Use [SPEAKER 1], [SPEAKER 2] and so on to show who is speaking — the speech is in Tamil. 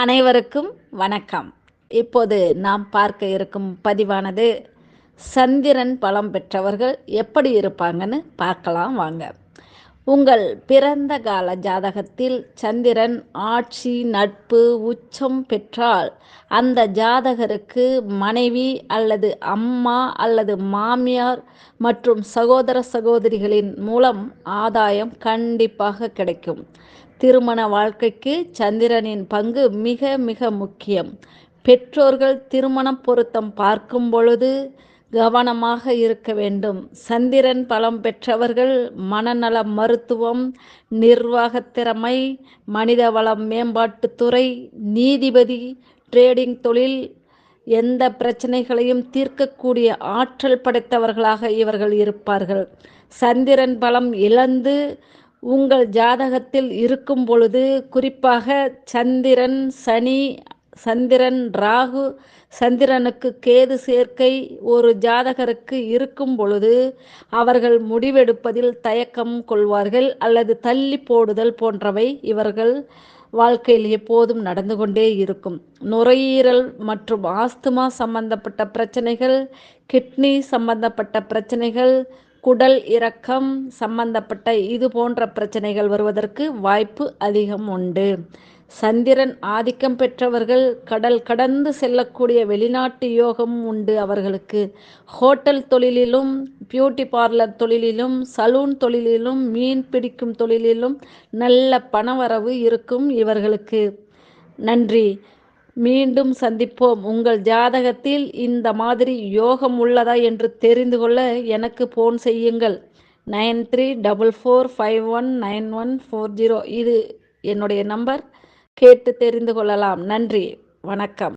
[SPEAKER 1] அனைவருக்கும் வணக்கம். இப்போது நாம் பார்க்க இருக்கும் பதிவானது சந்திரன் பலம் பெற்றவர்கள் எப்படி இருப்பாங்கன்னு பார்க்கலாம் வாங்க. உங்கள் பிறந்த கால ஜாதகத்தில் சந்திரன் ஆட்சி நட்பு உச்சம் பெற்றால் அந்த ஜாதகருக்கு மனைவி அல்லது அம்மா அல்லது மாமியார் மற்றும் சகோதர சகோதரிகளின் மூலம் ஆதாயம் கண்டிப்பாக கிடைக்கும். திருமண வாழ்க்கைக்கு சந்திரனின் பங்கு மிக மிக முக்கியம். பெற்றோர்கள் திருமண பொருத்தம் பார்க்கும் பொழுது கவனமாக இருக்க வேண்டும். சந்திரன் பலம் பெற்றவர்கள் மனநல மருத்துவம் நிர்வாகத் திறமை மனிதவளம் மேம்பாட்டுத்துறை நீதிபதி ட்ரேடிங் தொழில் எந்த பிரச்சனைகளையும் தீர்க்கக்கூடிய ஆற்றல் படைத்தவர்களாக இவர்கள் இருப்பார்கள். சந்திரன் பலம் இழந்து உங்கள் ஜாதகத்தில் இருக்கும் பொழுது குறிப்பாக சந்திரன் சனி சந்திரன் ராகு சந்திரனுக்கு கேது சேர்க்கை ஒரு ஜாதகருக்கு இருக்கும் பொழுது அவர்கள் முடிவெடுப்பதில் தயக்கம் கொள்வார்கள் அல்லது தள்ளி போடுதல் போன்றவை இவர்கள் வாழ்க்கையில் எப்போதும் நடந்து கொண்டே இருக்கும். நுரையீரல் மற்றும் ஆஸ்துமா சம்பந்தப்பட்ட பிரச்சனைகள் கிட்னி சம்பந்தப்பட்ட பிரச்சனைகள் குடல் இறக்கம் சம்பந்தப்பட்ட இது போன்ற பிரச்சனைகள் வருவதற்கு வாய்ப்பு அதிகம் உண்டு. சந்திரன் ஆதிக்கம் பெற்றவர்கள் கடல் கடந்து செல்லக்கூடிய வெளிநாட்டு யோகம் உண்டு அவர்களுக்கு. ஹோட்டல் தொழிலிலும் பியூட்டி பார்லர் தொழிலிலும் சலூன் தொழிலிலும் மீன் பிடிக்கும் தொழிலிலும் நல்ல பணவரவு இருக்கும் இவர்களுக்கு. நன்றி. மீண்டும் சந்திப்போம். உங்கள் ஜாதகத்தில் இந்த மாதிரி யோகம் உள்ளதா என்று தெரிந்து கொள்ள எனக்கு ஃபோன் செய்யுங்கள். Nine three double four five one nine one four zero. இது என்னுடைய நம்பர். கேட்டு தெரிந்து கொள்ளலாம். நன்றி. வணக்கம்.